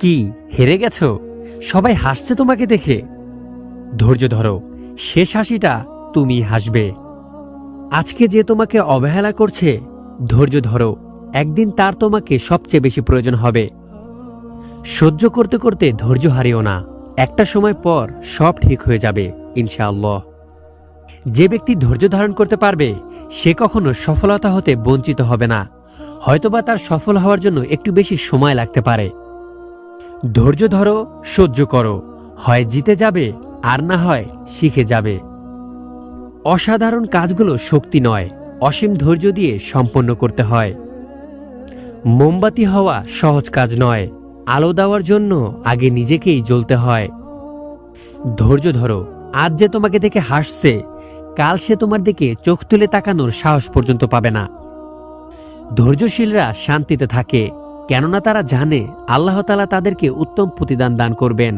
কি, হেরে গেছো? সবাই হাসছে তোমাকে দেখে। ধৈর্য ধরো, শেষ হাসিটা তুমি হাসবে। আজকে যে তোমাকে অবহেলা করছে, ধৈর্য ধরো, একদিন তার তোমাকে সবচেয়ে বেশি প্রয়োজন হবে। সহ্য করতে করতে ধৈর্য হারিও না, একটা সময় পর সব ঠিক হয়ে যাবে, ইনশাআল্লাহ। যে ব্যক্তি ধৈর্য ধারণ করতে পারবে, সে কখনো সফলতা হতে বঞ্চিত হবে না। হয়তোবা তার সফল হওয়ার জন্য একটু বেশি সময় লাগতে পারে। ধৈর্য ধরো, সহ্য করো। হয় জিতে যাবে, আর না হয় শিখে যাবে। অসাধারণ কাজগুলো শক্তি নয়, অসীম ধৈর্য দিয়ে সম্পন্ন করতে হয়। মোমবাতি হওয়া সহজ কাজ নয়, আলো দেওয়ার জন্য আগে নিজেকেই জ্বলতে হয়। ধৈর্য ধরো, আজ যে তোমাকে দেখে হাসছে, কাল সে তোমার দিকে চোখ তুলে তাকানোর সাহস পর্যন্ত পাবে না। ধৈর্যশীলরা শান্তিতে থাকে কেননা তারা জানে আল্লাহ তালা তাদেরকে উত্তম প্রতিদান দান করবেন।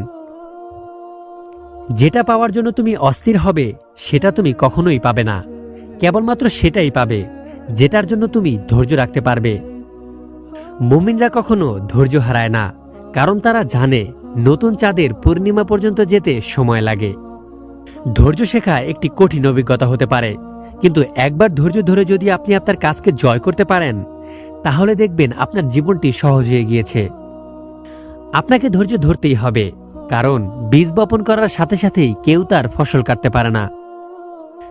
যেটা পাওয়ার জন্য তুমি অস্থির হবে, সেটা তুমি কখনোই পাবে না। কেবলমাত্র সেটাই পাবে, যেটার জন্য তুমি ধৈর্য রাখতে পারবে। মুমিনরা কখনো ধৈর্য হারায় না, কারণ তারা জানে নতুন চাঁদের পূর্ণিমা পর্যন্ত যেতে সময় লাগে। ধৈর্য শেখা একটি কঠিন অভিজ্ঞতা হতে পারে, কিন্তু একবার ধৈর্য ধরে যদি আপনি আপনার কাজকে জয় করতে পারেন তাহলে দেখবেন আপনার জীবনটি সহজ হয়ে গিয়েছে। আপনাকে ধৈর্য ধরতেই হবে, কারণ বীজ বপন করার সাথে সাথেই কেউ তার ফসল কাটতে পারে না।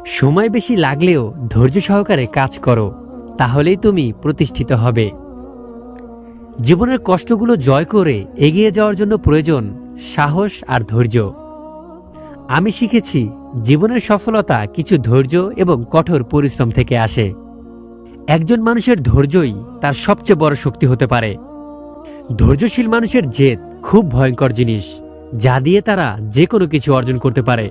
সময় বেশি লাগলেও ধৈর্য সহকারে কাজ করো, তাহলেই তুমি প্রতিষ্ঠিত হবে। জীবনের কষ্টগুলো জয় করে এগিয়ে যাওয়ার জন্য প্রয়োজন সাহস আর ধৈর্য। আমি শিখেছি, জীবনের সফলতা কিছু ধৈর্য এবং কঠোর পরিশ্রম থেকে আসে। একজন মানুষের ধৈর্যই তার সবচেয়ে বড় শক্তি হতে পারে। ধৈর্যশীল মানুষের জেদ খুব ভয়ঙ্কর জিনিস, যা দিয়ে তারা যে কোনো কিছু অর্জন করতে পারে।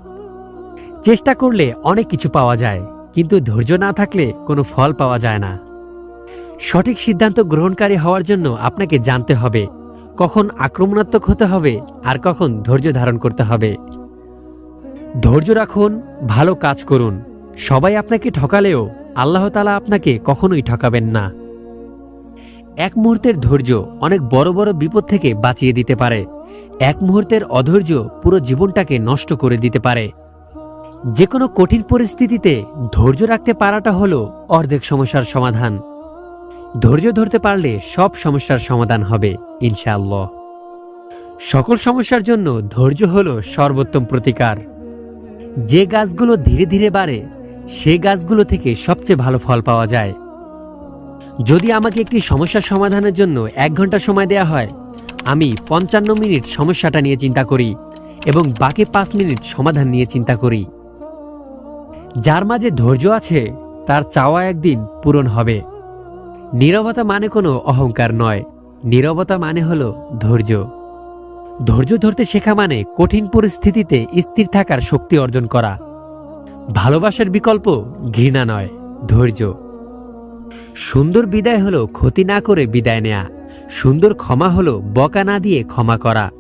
চেষ্টা করলে অনেক কিছু পাওয়া যায়, কিন্তু ধৈর্য না থাকলে কোনো ফল পাওয়া যায় না। সঠিক সিদ্ধান্ত গ্রহণকারী হওয়ার জন্য আপনাকে জানতে হবে, কখন আক্রমণাত্মক হতে হবে আর কখন ধৈর্য ধারণ করতে হবে। ধৈর্য রাখুন, ভালো কাজ করুন, সবাই আপনাকে ঠকালেও আল্লাহ তালা আপনাকে কখনোই ঠকাবেন না। এক মুহূর্তের ধৈর্য অনেক বড় বড় বিপদ থেকে বাঁচিয়ে দিতে পারে। এক মুহূর্তের অধৈর্য পুরো জীবনটাকে নষ্ট করে দিতে পারে। যে কোনো কঠিন পরিস্থিতিতে ধৈর্য রাখতে পারাটা হলো অর্ধেক সমস্যার সমাধান। ধৈর্য ধরতে পারলে সব সমস্যার সমাধান হবে, ইনশাআল্লাহ। সকল সমস্যার জন্য ধৈর্য হলো সর্বোত্তম প্রতিকার। যে গাছগুলো ধীরে ধীরে বাড়ে সে গাছগুলো থেকে সবচেয়ে ভালো ফল পাওয়া যায়। যদি আমাকে একটি সমস্যার সমাধানের জন্য এক ঘণ্টা সময় দেয়া হয়, আমি পঞ্চান্ন মিনিট সমস্যাটা নিয়ে চিন্তা করি এবং বাকি পাঁচ মিনিট সমাধান নিয়ে চিন্তা করি। যার মাঝে ধৈর্য আছে, তার চাওয়া একদিন পূরণ হবে। নীরবতা মানে কোনো অহংকার নয়। নীরবতা মানে হল ধৈর্য। ধৈর্য ধরতে শেখা মানে কঠিন পরিস্থিতিতে স্থির থাকার শক্তি অর্জন করা। ভালোবাসার বিকল্প ঘৃণা নয়, ধৈর্য। সুন্দর বিদায় হলো ক্ষতি না করে বিদায় নেয়া। সুন্দর ক্ষমা হলো বকা না দিয়ে ক্ষমা করা।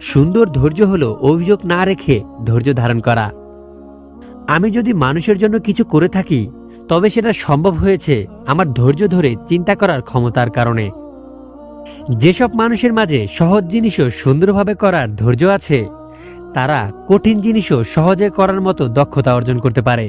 সুন্দর ধৈর্য হলো অভিযোগ না রেখে ধৈর্য ধারণ করা। আমি যদি মানুষের জন্য কিছু করে থাকি, তবে সেটা সম্ভব হয়েছে আমার ধৈর্য ধরে চিন্তা করার ক্ষমতার কারণে। যেসব মানুষের মাঝে সহজ জিনিসও সুন্দরভাবে করার ধৈর্য আছে তারা কঠিন জিনিসও সহজে করার মতো দক্ষতা অর্জন করতে পারে।